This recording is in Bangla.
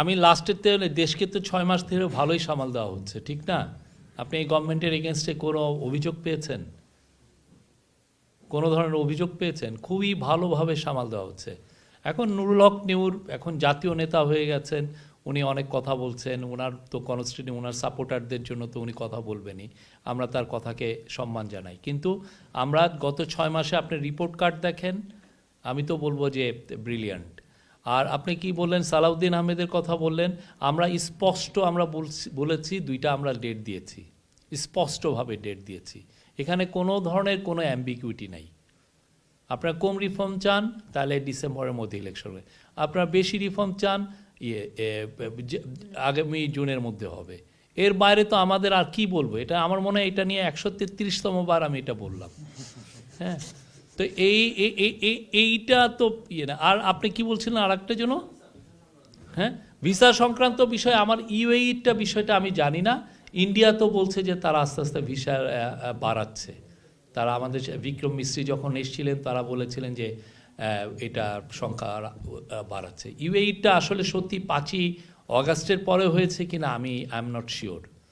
আমি লাস্টের তে দেশকে তো ছয় মাস ধরে ভালোই সামাল দেওয়া হচ্ছে, ঠিক না? আপনি এই গভর্নমেন্টের এগেনস্টে কোনো অভিযোগ পেয়েছেন? কোনো ধরনের অভিযোগ পেয়েছেন? খুবই ভালোভাবে সামাল দেওয়া হচ্ছে। এখন নুরুল হক নিউর এখন জাতীয় নেতা হয়ে গেছেন, উনি অনেক কথা বলছেন ওনার তো কনস্টিটিউ ওনার সাপোর্টারদের জন্য তো উনি কথা বলবেনই, আমরা তার কথাকে সম্মান জানাই। কিন্তু আমরা গত ছয় মাসে আপনি রিপোর্ট কার্ড দেখেন, আমি তো বলব যে ব্রিলিয়ান্ট আর আপনি কি বললেন, সালাউদ্দিন আহমেদের কথা বললেন, আমরা স্পষ্ট আমরা বলছি- দুইটা আমরা ডেট দিয়েছি। স্পষ্টভাবে ডেট দিয়েছি। এখানে কোনো ধরনের কোনো অ্যাম্বিগুইটি নাই। আপনারা কম রিফর্ম চান, তাহলে ডিসেম্বরের মধ্যে ইলেকশন হবে। আপনারা বেশি রিফর্ম চান ইয়ে আগামী জুনের মধ্যে হবে। এর বাইরে তো আমাদের আর কি বলব? এটা আমার মনে হয় এটা নিয়ে একশো তেত্রিশতম বার আমি এটা বললাম। হ্যাঁ? তো এই, এই- এই- এই- এইটা তো ইয়ে না। আর আপনি কি বলছিলেন আর একটা জন্য হ্যাঁ? ভিসা সংক্রান্ত বিষয়, আমার ইউএইটা বিষয়টা আমি জানি না। ইন্ডিয়া তো বলছে যে তারা আস্তে আস্তে ভিসা বাড়াচ্ছে। তারা আমাদের বিক্রম মিস্ত্রি যখন এসেছিলেন, তারা বলেছিলেন যে এটা সংখ্যা বাড়াচ্ছে। ইউএইটা আসলে সত্যি পাঁচই অগাস্টের পরে হয়েছে কিনা আমি আই এম নট শিওর